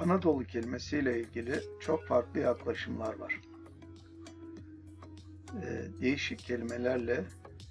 Anadolu kelimesiyle ilgili çok farklı yaklaşımlar var. Ee, değişik kelimelerle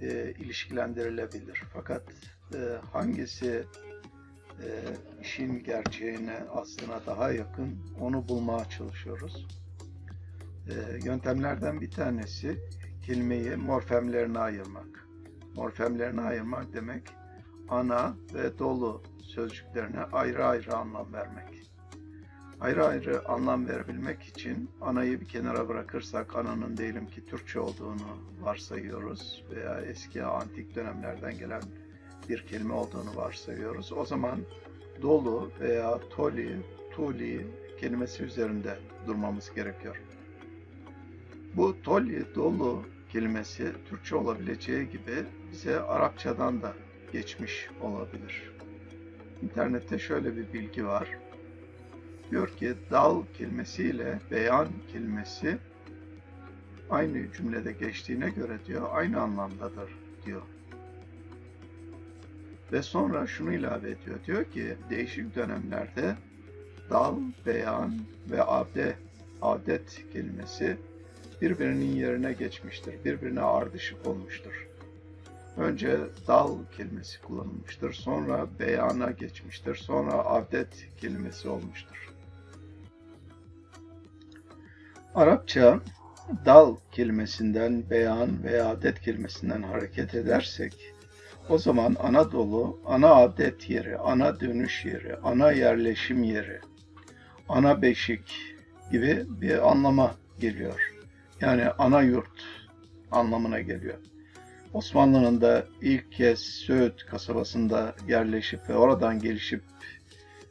e, ilişkilendirilebilir. Fakat e, hangisi e, işin gerçeğine, aslına daha yakın onu bulmaya çalışıyoruz. E, yöntemlerden bir tanesi kelimeyi morfemlerine ayırmak. Morfemlerine ayırmak demek ana ve dolu sözcüklerine ayrı ayrı anlam vermek. Ayrı ayrı anlam verebilmek için anayı bir kenara bırakırsak ananın diyelim ki Türkçe olduğunu varsayıyoruz veya eski antik dönemlerden gelen bir kelime olduğunu varsayıyoruz. O zaman dolu veya toli, tuli kelimesi üzerinde durmamız gerekiyor. Bu toli, dolu kelimesi Türkçe olabileceği gibi bize Arapçadan da geçmiş olabilir. İnternette şöyle bir bilgi var. Diyor ki dal kelimesiyle beyan kelimesi aynı cümlede geçtiğine göre diyor aynı anlamdadır diyor. Ve sonra şunu ilave ediyor. Diyor ki değişik dönemlerde dal, beyan ve abde, adet kelimesi birbirinin yerine geçmiştir. Birbirine ardışık olmuştur. Önce dal kelimesi kullanılmıştır. Sonra beyana geçmiştir. Sonra adet kelimesi olmuştur. Arapça dal kelimesinden, beyan veya adet kelimesinden hareket edersek o zaman Anadolu ana adet yeri, ana dönüş yeri, ana yerleşim yeri, ana beşik gibi bir anlama geliyor. Yani ana yurt anlamına geliyor. Osmanlı'nın da ilk kez Söğüt kasabasında yerleşip ve oradan gelişip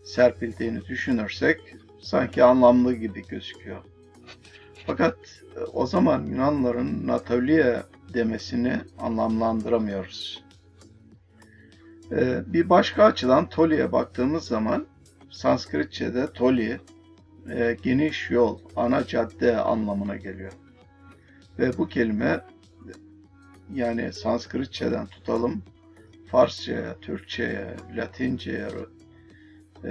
serpildiğini düşünürsek sanki anlamlı gibi gözüküyor. Fakat e, o zaman Yunanlıların Natalia demesini anlamlandıramıyoruz. Ee, bir başka açıdan Toli'ye baktığımız zaman Sanskritçe'de Toli e, geniş yol, ana cadde anlamına geliyor. Ve bu kelime yani Sanskritçeden tutalım Farsça'ya, Türkçe'ye, Latince'ye e,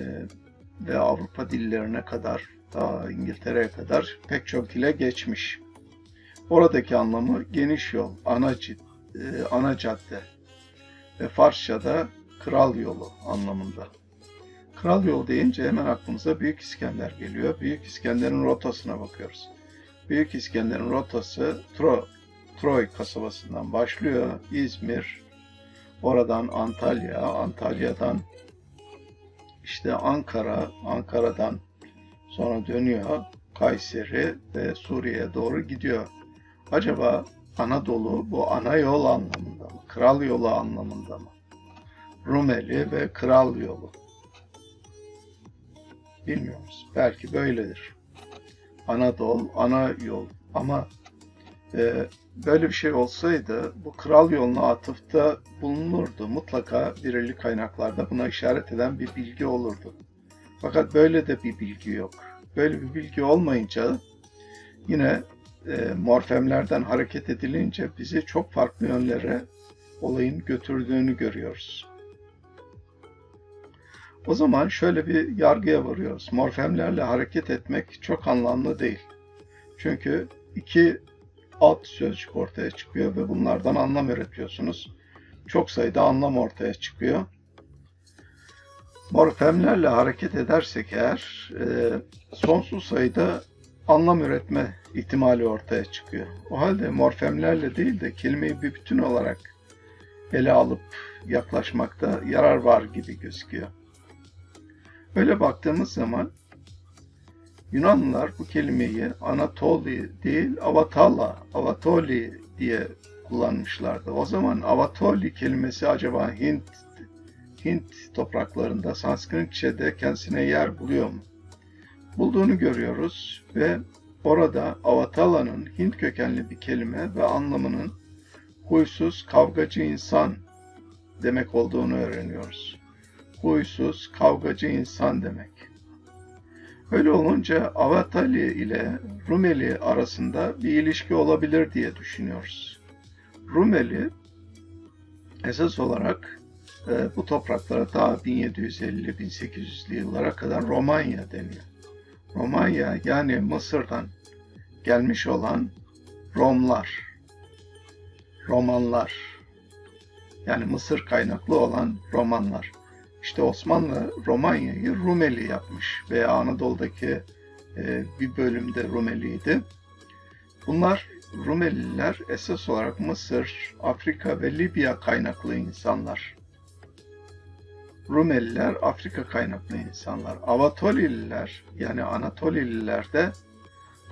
ve Avrupa dillerine kadar ta İngiltere'ye kadar pek çok dile geçmiş. Oradaki anlamı geniş yol, ana, cid, e, ana cadde ve Farsça'da kral yolu anlamında. Kral yolu deyince hemen aklımıza Büyük İskender geliyor. Büyük İskender'in rotasına bakıyoruz. Büyük İskender'in rotası Tro, Troy kasabasından başlıyor. İzmir, oradan Antalya, Antalya'dan işte Ankara, Ankara'dan sonra dönüyor Kayseri ve Suriye'ye doğru gidiyor. Acaba Anadolu bu ana yol anlamında mı? Kral yolu anlamında mı? Rumeli ve kral yolu. Bilmiyoruz. Belki böyledir. Anadolu, ana yol. Ama e, böyle bir şey olsaydı bu kral yoluna atıfta bulunurdu. Mutlaka belirli kaynaklarda buna işaret eden bir bilgi olurdu. Fakat böyle de bir bilgi yok. Böyle bir bilgi olmayınca yine e, morfemlerden hareket edilince bizi çok farklı yönlere olayın götürdüğünü görüyoruz. O zaman şöyle bir yargıya varıyoruz. Morfemlerle hareket etmek çok anlamlı değil. Çünkü iki alt sözcük ortaya çıkıyor ve bunlardan anlam üretiyorsunuz. Çok sayıda anlam ortaya çıkıyor. Morfemlerle hareket edersek eğer e, sonsuz sayıda anlam üretme ihtimali ortaya çıkıyor. O halde morfemlerle değil de kelimeyi bir bütün olarak ele alıp yaklaşmakta yarar var gibi gözüküyor. Öyle baktığımız zaman Yunanlılar bu kelimeyi Anatoli değil Avatala, Avatoli diye kullanmışlardı. O zaman Avatoli kelimesi acaba Hint Hint topraklarında Sanskritçe'de kendisine yer buluyor mu? Bulduğunu görüyoruz ve orada Avatala'nın Hint kökenli bir kelime ve anlamının huysuz, kavgacı insan demek olduğunu öğreniyoruz. Huysuz, kavgacı insan demek. Öyle olunca Avatali ile Rumeli arasında bir ilişki olabilir diye düşünüyoruz. Rumeli esas olarak e, bu topraklara ta 1750-1800'lü yıllara kadar Romanya deniyor. Romanya yani Mısır'dan gelmiş olan Romlar, Romanlar, yani Mısır kaynaklı olan Romanlar. İşte Osmanlı Romanya'yı Rumeli yapmış veya Anadolu'daki e, bir bölümde Rumeliydi. Bunlar Rumeliler esas olarak Mısır, Afrika ve Libya kaynaklı insanlar. Rumeliler Afrika kaynaklı insanlar. Avatolililer yani Anatolililer de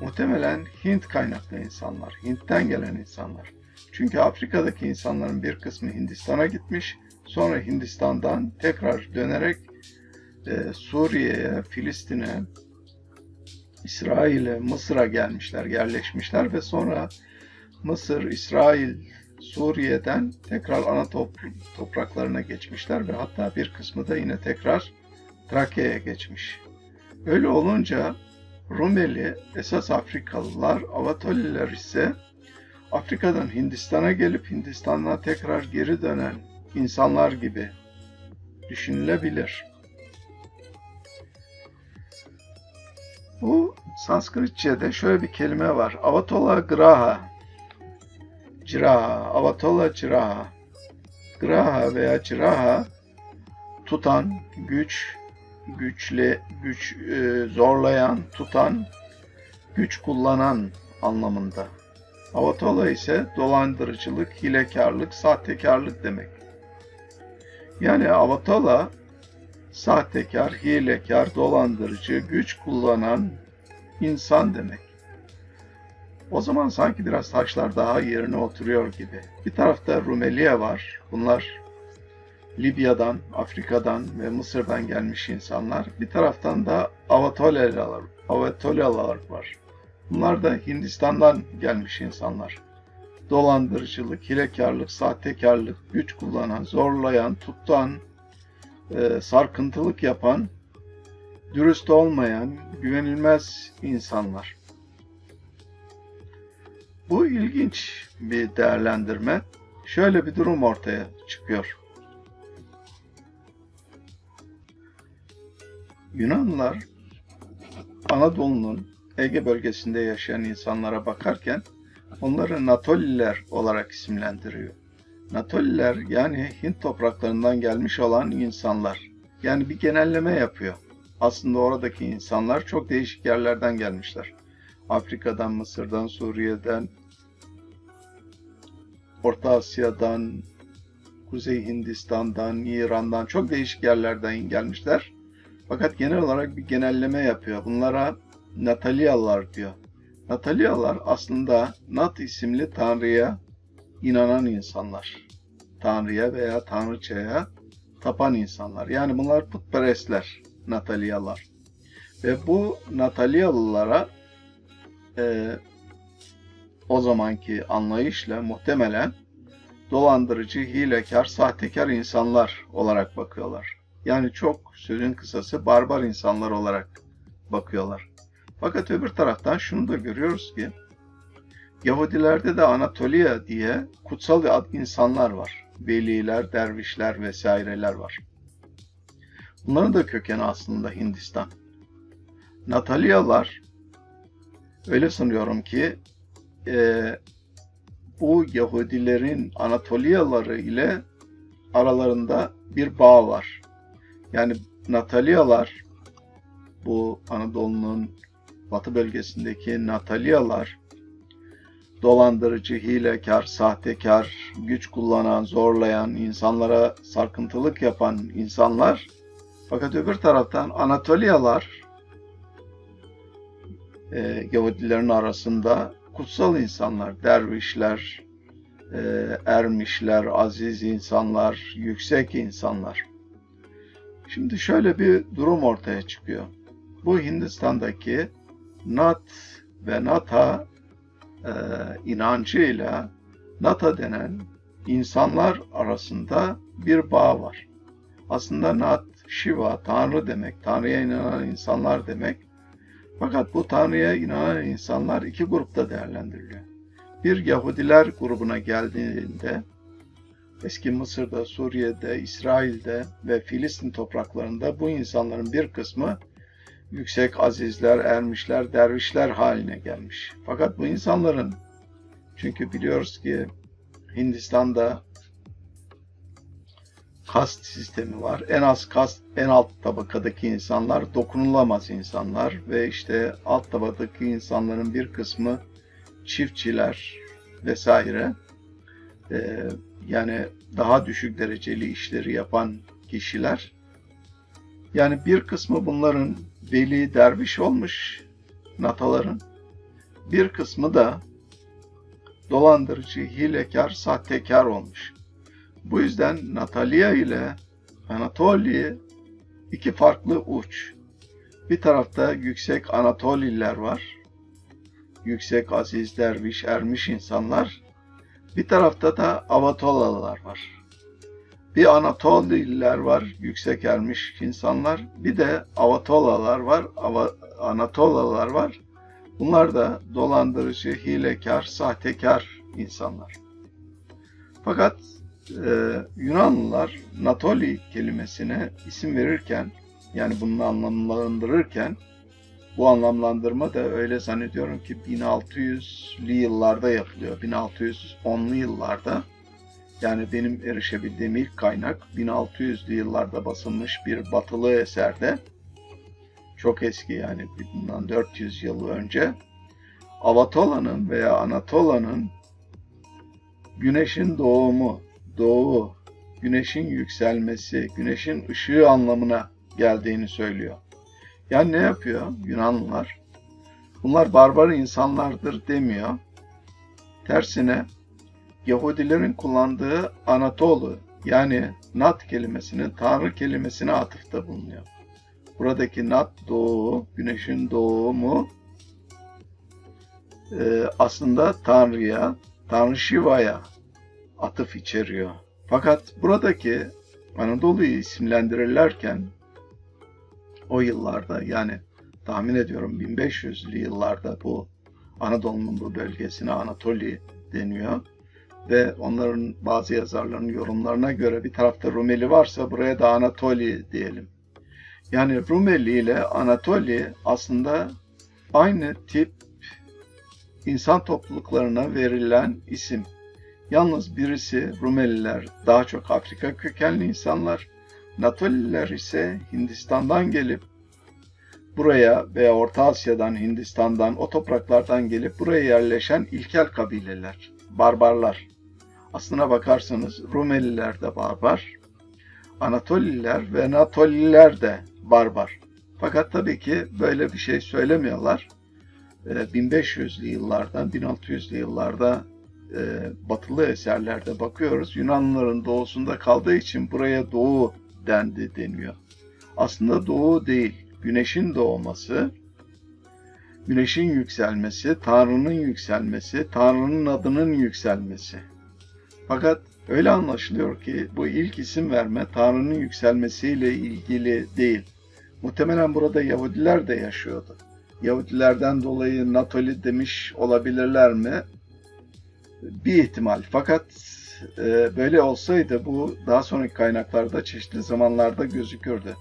muhtemelen Hint kaynaklı insanlar. Hint'ten gelen insanlar. Çünkü Afrika'daki insanların bir kısmı Hindistan'a gitmiş. Sonra Hindistan'dan tekrar dönerek e, Suriye'ye, Filistin'e, İsrail'e, Mısır'a gelmişler, yerleşmişler ve sonra Mısır, İsrail, Suriye'den tekrar ana top- topraklarına geçmişler ve hatta bir kısmı da yine tekrar Trakya'ya geçmiş. Öyle olunca Rumeli esas Afrikalılar, Avatoliler ise Afrika'dan Hindistan'a gelip Hindistan'dan tekrar geri dönen insanlar gibi düşünülebilir. Bu Sanskritçe'de şöyle bir kelime var. Avatola graha. Ciraha. Avatola ciraha. Graha veya ciraha tutan, güç, güçle, güç e, zorlayan, tutan, güç kullanan anlamında. Avatola ise dolandırıcılık, hilekarlık, sahtekarlık demek. Yani avatola sahtekar, hilekar, dolandırıcı, güç kullanan insan demek. O zaman sanki biraz taşlar daha yerine oturuyor gibi. Bir tarafta Rumeliye var. Bunlar Libya'dan, Afrika'dan ve Mısır'dan gelmiş insanlar. Bir taraftan da Avatolyalar, Avatolyalar var. Bunlar da Hindistan'dan gelmiş insanlar. Dolandırıcılık, hilekarlık, sahtekarlık, güç kullanan, zorlayan, tutan, e, sarkıntılık yapan, dürüst olmayan, güvenilmez insanlar. Bu ilginç bir değerlendirme. Şöyle bir durum ortaya çıkıyor. Yunanlılar Anadolu'nun Ege bölgesinde yaşayan insanlara bakarken onları Natoliler olarak isimlendiriyor. Natoliler yani Hint topraklarından gelmiş olan insanlar. Yani bir genelleme yapıyor. Aslında oradaki insanlar çok değişik yerlerden gelmişler. Afrika'dan, Mısır'dan, Suriye'den, Orta Asya'dan, Kuzey Hindistan'dan, İran'dan çok değişik yerlerden gelmişler. Fakat genel olarak bir genelleme yapıyor. Bunlara Natalyalılar diyor. Natalyalılar aslında Nat isimli tanrıya inanan insanlar. Tanrı'ya veya tanrıçaya tapan insanlar. Yani bunlar putperestler, Natalyalılar. Ve bu Natalyalılara e, o zamanki anlayışla muhtemelen dolandırıcı, hilekar, sahtekar insanlar olarak bakıyorlar. Yani çok sözün kısası barbar insanlar olarak bakıyorlar. Fakat öbür taraftan şunu da görüyoruz ki Yahudilerde de Anatolia diye kutsal insanlar var. Veliler, dervişler vesaireler var. Bunların da kökeni aslında Hindistan. Natalyalar öyle sanıyorum ki e, bu Yahudilerin Anatoliyaları ile aralarında bir bağ var. Yani Natalyalar bu Anadolu'nun batı bölgesindeki Natalyalar dolandırıcı, hilekar, sahtekar, güç kullanan, zorlayan, insanlara sarkıntılık yapan insanlar. Fakat öbür taraftan Anatolyalar e, Yahudilerin arasında kutsal insanlar, dervişler, e, ermişler, aziz insanlar, yüksek insanlar. Şimdi şöyle bir durum ortaya çıkıyor. Bu Hindistan'daki Nat ve Nata e, inancıyla Nata denen insanlar arasında bir bağ var. Aslında Nat, Shiva, Tanrı demek, Tanrı'ya inanan insanlar demek. Fakat bu Tanrı'ya inanan insanlar iki grupta değerlendiriliyor. Bir Yahudiler grubuna geldiğinde eski Mısır'da, Suriye'de, İsrail'de ve Filistin topraklarında bu insanların bir kısmı yüksek azizler, ermişler, dervişler haline gelmiş. Fakat bu insanların çünkü biliyoruz ki Hindistan'da kast sistemi var. En az kast, en alt tabakadaki insanlar dokunulamaz insanlar ve işte alt tabakadaki insanların bir kısmı çiftçiler vesaire. Ee, yani daha düşük dereceli işleri yapan kişiler. Yani bir kısmı bunların veli derviş olmuş nataların. Bir kısmı da dolandırıcı, hilekar, sahtekar olmuş. Bu yüzden Natalia ile Anatoli iki farklı uç. Bir tarafta yüksek Anatoliler var. Yüksek aziz, derviş, ermiş insanlar. Bir tarafta da Avatolalılar var. Bir Anatoliler var, yüksek ermiş insanlar. Bir de Avatolalar var, Ava, Anatolalar var. Bunlar da dolandırıcı, hilekar, sahtekar insanlar. Fakat e, Yunanlılar Natoli kelimesine isim verirken yani bunu anlamlandırırken bu anlamlandırma da öyle zannediyorum ki 1600'lü yıllarda yapılıyor. 1610'lu yıllarda yani benim erişebildiğim ilk kaynak 1600'lü yıllarda basılmış bir batılı eserde çok eski yani bundan 400 yıl önce Avatola'nın veya Anatola'nın güneşin doğumu, doğu, güneşin yükselmesi, güneşin ışığı anlamına geldiğini söylüyor. Yani ne yapıyor Yunanlılar? Bunlar barbar insanlardır demiyor. Tersine Yahudilerin kullandığı Anatolu yani Nat kelimesinin Tanrı kelimesine atıfta bulunuyor. Buradaki Nat doğu, güneşin doğumu e, aslında Tanrı'ya, Tanrı Shiva'ya atıf içeriyor. Fakat buradaki Anadolu'yu isimlendirirlerken o yıllarda yani tahmin ediyorum 1500'lü yıllarda bu Anadolu'nun bu bölgesine Anatoli deniyor ve onların bazı yazarların yorumlarına göre bir tarafta Rumeli varsa buraya da Anatoli diyelim. Yani Rumeli ile Anatoli aslında aynı tip insan topluluklarına verilen isim. Yalnız birisi Rumeliler daha çok Afrika kökenli insanlar, Natoliler ise Hindistan'dan gelip buraya veya Orta Asya'dan, Hindistan'dan, o topraklardan gelip buraya yerleşen ilkel kabileler, barbarlar. Aslına bakarsanız Rumeliler de barbar, Anatoliler ve Anatoliler de barbar. Fakat tabii ki böyle bir şey söylemiyorlar. 1500'lü yıllardan 1600'lü yıllarda e, batılı eserlerde bakıyoruz. Yunanlıların doğusunda kaldığı için buraya doğu dendi deniyor. Aslında doğu değil, güneşin doğması, güneşin yükselmesi, Tanrı'nın yükselmesi, Tanrı'nın adının yükselmesi. Fakat öyle anlaşılıyor ki bu ilk isim verme Tanrı'nın yükselmesiyle ilgili değil. Muhtemelen burada Yahudiler de yaşıyordu. Yahudilerden dolayı Natoli demiş olabilirler mi? Bir ihtimal. Fakat e, böyle olsaydı bu daha sonraki kaynaklarda çeşitli zamanlarda gözükürdü.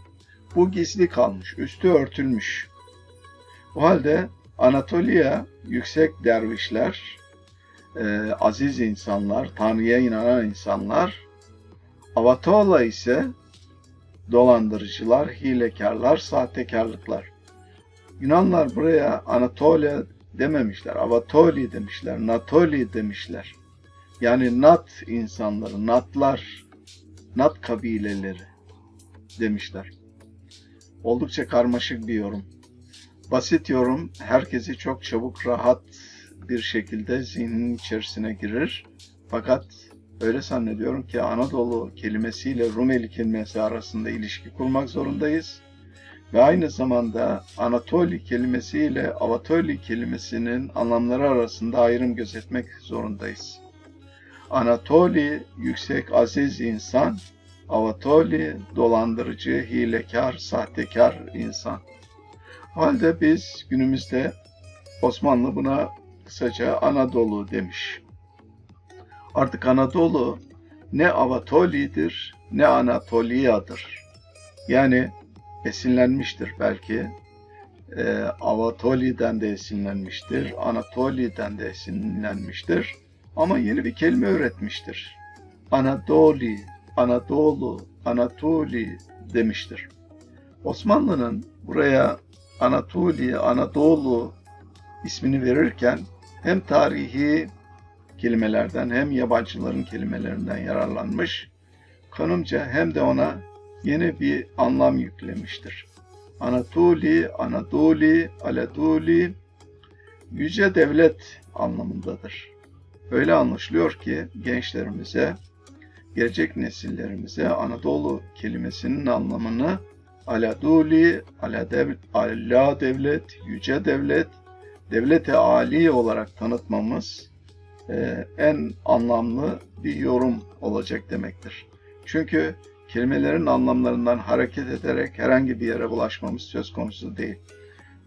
Bu gizli kalmış, üstü örtülmüş. O halde Anatolia yüksek dervişler, e, aziz insanlar, Tanrı'ya inanan insanlar, Avatola ise dolandırıcılar, hilekarlar, sahtekarlıklar. Yunanlar buraya Anatolia dememişler, Avatoli demişler, Natoli demişler. Yani Nat insanları, Natlar, Nat kabileleri demişler. Oldukça karmaşık bir yorum. Basit yorum herkesi çok çabuk rahat bir şekilde zihnin içerisine girir. Fakat öyle zannediyorum ki Anadolu kelimesiyle Rumeli kelimesi arasında ilişki kurmak zorundayız. Ve aynı zamanda Anatoli kelimesiyle Avatoli kelimesinin anlamları arasında ayrım gözetmek zorundayız. Anatoli yüksek aziz insan, Avatoli dolandırıcı, hilekar, sahtekar insan. Halde biz günümüzde Osmanlı buna kısaca Anadolu demiş. Artık Anadolu ne Avatoli'dir ne Anatolia'dır. Yani esinlenmiştir belki. E, Avatoli'den de esinlenmiştir, Anatoli'den de esinlenmiştir. Ama yeni bir kelime üretmiştir. Anadoli, Anadolu, Anatoli demiştir. Osmanlı'nın buraya Anatoli, Anadolu ismini verirken hem tarihi kelimelerden hem yabancıların kelimelerinden yararlanmış, kanımca hem de ona yeni bir anlam yüklemiştir. Anatoli, Anadoli, Aladuli yüce devlet anlamındadır. Öyle anlaşılıyor ki gençlerimize, gelecek nesillerimize Anadolu kelimesinin anlamını Aladuli, ala, dev, ala devlet, yüce devlet, devlete ali olarak tanıtmamız e, en anlamlı bir yorum olacak demektir. Çünkü kelimelerin anlamlarından hareket ederek herhangi bir yere ulaşmamız söz konusu değil.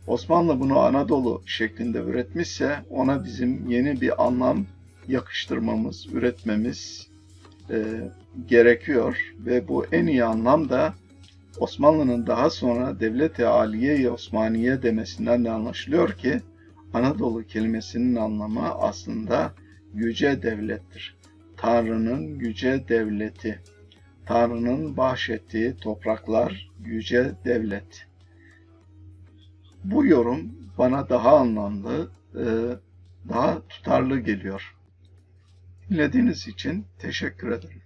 Osmanlı bunu Anadolu şeklinde üretmişse ona bizim yeni bir anlam yakıştırmamız, üretmemiz e, gerekiyor ve bu en iyi anlam da Osmanlı'nın daha sonra Devlet-i Aliye-i Osmaniye demesinden de anlaşılıyor ki Anadolu kelimesinin anlamı aslında yüce devlettir. Tanrı'nın yüce devleti. Tanrı'nın bahşettiği topraklar yüce devlet. Bu yorum bana daha anlamlı, e, daha tutarlı geliyor. Dinlediğiniz için teşekkür ederim.